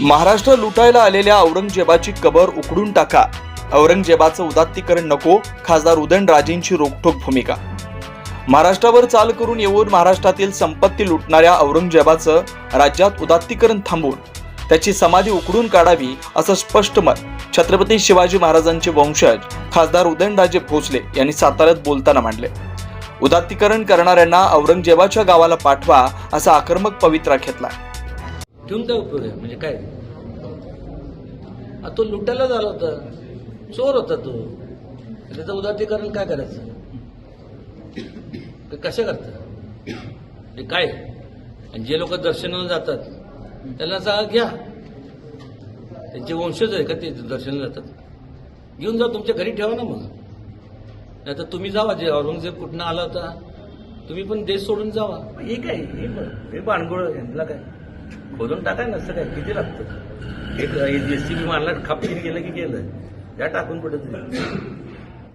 महाराष्ट्र लुटायला आलेल्या औरंगजेबाची कबर उकडून टाका. औरंगजेबाचं उदात्तीकरण नको खासदार उदयनराजेंची रोखठोक भूमिका. महाराष्ट्रावर चाल करून येऊन महाराष्ट्रातील संपत्ती लुटणाऱ्या औरंगजेबाचं राज्यात उदात्तीकरण थांबवून त्याची समाधी उकडून काढावी असं स्पष्ट मत छत्रपती शिवाजी महाराजांचे वंशज खासदार उदयनराजे भोसले यांनी साताऱ्यात बोलताना मांडले. उदात्तीकरण करणाऱ्यांना औरंगजेबाच्या गावाला पाठवा असा आक्रमक पवित्रा घेतला. ठेवून काय उपयोग आहे. म्हणजे काय? तो लुटायला झाला होता. चोर होता तो. त्याचं उदात्तीकरण काय करायचं? ते कशा करतात? ते काय? आणि जे लोक दर्शनाला जातात त्यांना सांगा घ्या. त्यांचे वंशज आहे का ते दर्शनाला जातात? घेऊन जा तुमच्या घरी ठेवा ना मग. नाही तर तुम्ही जावा. जे औरंगजेब कुठनं आला होता तुम्ही पण देश सोडून जावा. हे काय? हे हे बाणगोळ यांना काय? खोदून टाकाय नसतं काय? किती लागतं? एक एस सी बी मारला खापकीने गेलं की गेलं त्या टाकून पडत